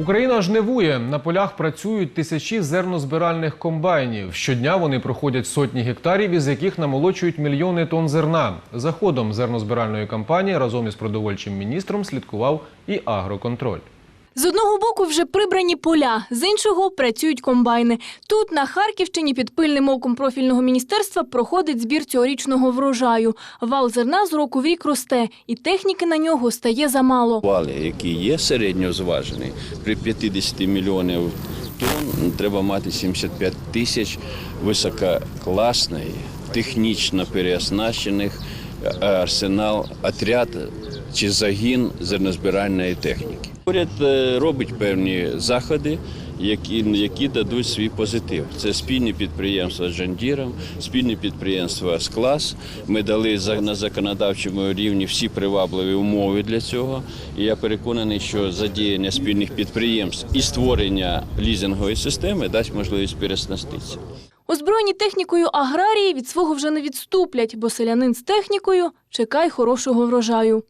Україна жнивує. На полях працюють тисячі зернозбиральних комбайнів. Щодня вони проходять сотні гектарів, із яких намолочують мільйони тонн зерна. За ходом зернозбиральної кампанії разом із продовольчим міністром слідкував і агроконтроль. З одного боку вже прибрані поля, з іншого працюють комбайни. Тут, на Харківщині, під пильним оком профільного міністерства проходить збір цьогорічного врожаю. Вал зерна з року в рік росте, і техніки на нього стає замало. Вали, який є середньозважений, при 50 мільйонів тонн треба мати 75 тисяч висококласної, технічно переоснащених е, арсенал, отряд чи загін зернозбиральної техніки. Уряд е, робить певні заходи, які, які дадуть свій позитив. Це спільні підприємства з Жандіром, спільні підприємства з клас. Ми дали на законодавчому рівні всі привабливі умови для цього. І я переконаний, що задіяння спільних підприємств і створення лізингової системи дасть можливість переснаститися. Озброєні технікою аграрії від свого вже не відступлять, бо селянин з технікою чекай хорошого врожаю.